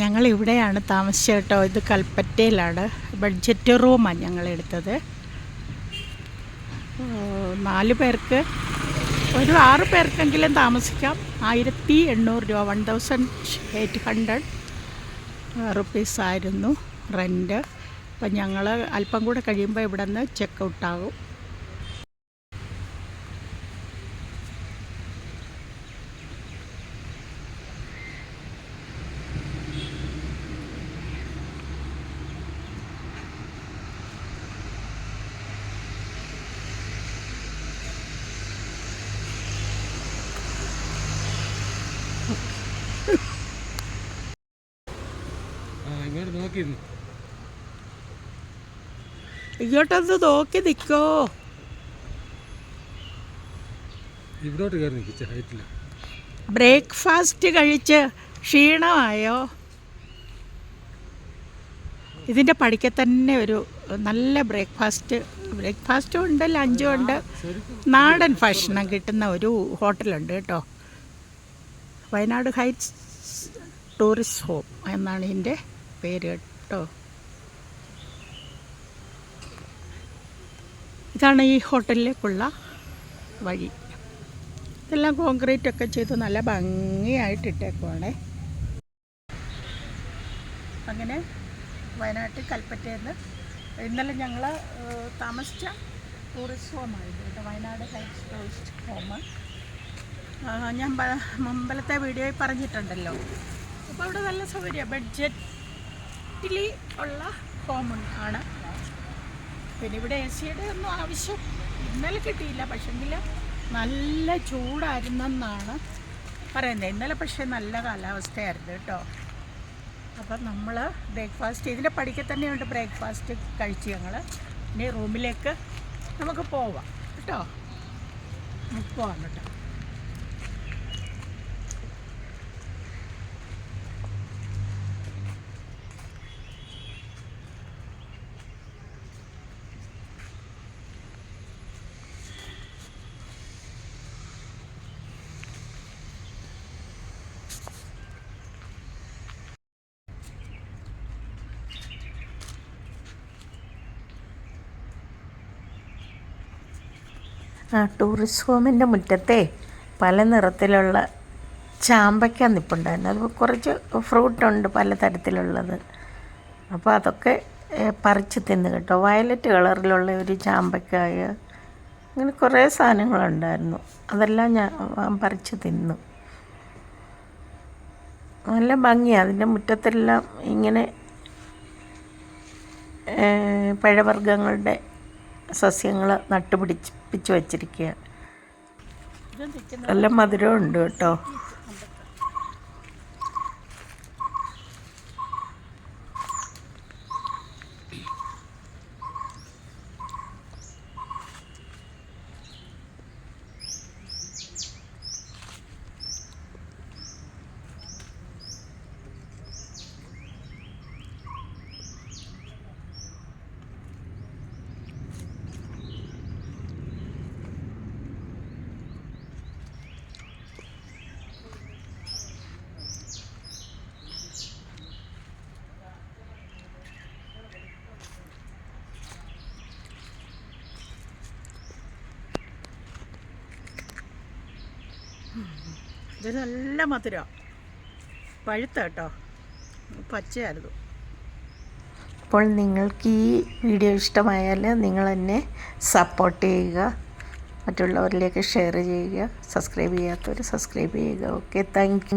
ഞങ്ങൾ ഇവിടെയാണ് താമസിച്ചത് കേട്ടോ. ഇത് കൽപ്പറ്റയിലാണ്. ബഡ്ജറ്റ് റൂമാണ് ഞങ്ങൾ എടുത്തത് നാല് പേർക്ക് ഒരു ആറ് പേർക്കെങ്കിലും താമസിക്കാം. ആയിരത്തി എണ്ണൂറ് രൂപ വൺ തൗസൻഡ് എയ്റ്റ് ഹൺഡ്രഡ് റുപ്പീസായിരുന്നു റെന്റ് അപ്പം ഞങ്ങൾ അല്പം കൂടെ കഴിയുമ്പോൾ ഇവിടെ നിന്ന് ചെക്ക് ഔട്ടാകും നോക്കിയിരുന്നു. ഇങ്ങോട്ടൊന്ന് നോക്കി നിൽക്കോ ഇവിടോട്ട് കയറി നിൽക്കിച്ച ഹൈറ്റിൽ ബ്രേക്ക്ഫാസ്റ്റ് കഴിച്ച് ക്ഷീണമായോ? ഇതിന്റെ പടിക്ക തന്നെ ഒരു നല്ല ബ്രേക്ക്ഫാസ്റ്റ്. ബ്രേക്ക്ഫാസ്റ്റും ഉണ്ട് ലഞ്ചും ഉണ്ട്. നാടൻ ഭക്ഷണം കിട്ടുന്ന ഒരു ഹോട്ടലുണ്ട് കേട്ടോ. വയനാട് ഹൈറ്റ്സ് ടൂറിസ്റ്റ് ഹോം എന്നാണ് ഇതിന്റെ പേര് കേട്ടോ. ഇതാണ് ഈ ഹോട്ടലിലേക്കുള്ള വഴി. ഇതെല്ലാം കോൺക്രീറ്റ് ഒക്കെ ചെയ്ത് നല്ല ഭംഗിയായിട്ട് ഇട്ടേക്കുവാണേ അങ്ങനെ വയനാട്ടിൽ കൽപ്പറ്റയിൽ നിന്ന് ഇന്നലെ ഞങ്ങൾ താമസിച്ച ടൂറിസ്റ്റ് ഹോമായിരുന്നു കേട്ടോ വയനാട് ഹൈറ്റ്സ് ടൂറിസ്റ്റ് ഹോം ഞാൻ മുമ്പലത്തെ വീഡിയോയിൽ പറഞ്ഞിട്ടുണ്ടല്ലോ. അപ്പോൾ അവിടെ നല്ല സൗകര്യം. ബഡ്ജറ്റിൽ ഉള്ള ഹോം ആണ്. പിന്നെ ഇവിടെ എ സിയുടെ ഒന്നും ആവശ്യം ഇന്നലെ കിട്ടിയില്ല. പക്ഷെങ്കിൽ നല്ല ചൂടായിരുന്നെന്നാണ് പറയുന്നത്. ഇന്നലെ പക്ഷേ നല്ല കാലാവസ്ഥയായിരുന്നു കേട്ടോ. അപ്പം നമ്മൾ ബ്രേക്ക്ഫാസ്റ്റ് ഇതിന്റെ പടിക്ക് തന്നെയുണ്ട് ബ്രേക്ക്ഫാസ്റ്റ് കഴിച്ച് ഞങ്ങൾ ഇനി റൂമിലേക്ക് നമുക്ക് പോവാം. കേട്ടോ? നമുക്ക് പോവാം കേട്ടോ. ടൂറിസ്റ്റ് ഹോമിന്റെ മുറ്റത്തെ പല നിറത്തിലുള്ള ചാമ്പയ്ക്ക നിപ്പുണ്ടായിരുന്നു. അത് കുറച്ച് ഫ്രൂട്ടുണ്ട് പല തരത്തിലുള്ളത്. അപ്പോൾ അതൊക്കെ പറിച്ച് തിന്ന് കേട്ടോ. വയലറ്റ് കളറിലുള്ള ഒരു ചാമ്പയ്ക്കായ. അങ്ങനെ കുറേ സാധനങ്ങളുണ്ടായിരുന്നു. അതെല്ലാം ഞാൻ പറിച്ച് തിന്നു. നല്ല ഭംഗിയാണ് അതിന്റെ മുറ്റത്തെല്ലാം ഇങ്ങനെ പഴവർഗങ്ങളുടെ സസ്യങ്ങൾ നട്ടുപിടിപ്പിച്ച് വച്ചിരിക്കുക. നല്ല മധുരമുണ്ട് കേട്ടോ. ഇത് നല്ല മധുരം. പഴുത്ത കേട്ടോ. പച്ചയായിരുന്നു. അപ്പോൾ നിങ്ങൾക്ക് ഈ വീഡിയോ ഇഷ്ടമായാൽ നിങ്ങൾ എന്നെ സപ്പോർട്ട് ചെയ്യുക. മറ്റുള്ളവരിലേക്ക് ഷെയർ ചെയ്യുക. സബ്സ്ക്രൈബ് ചെയ്യാത്തവർ സബ്സ്ക്രൈബ് ചെയ്യുക. Okay thank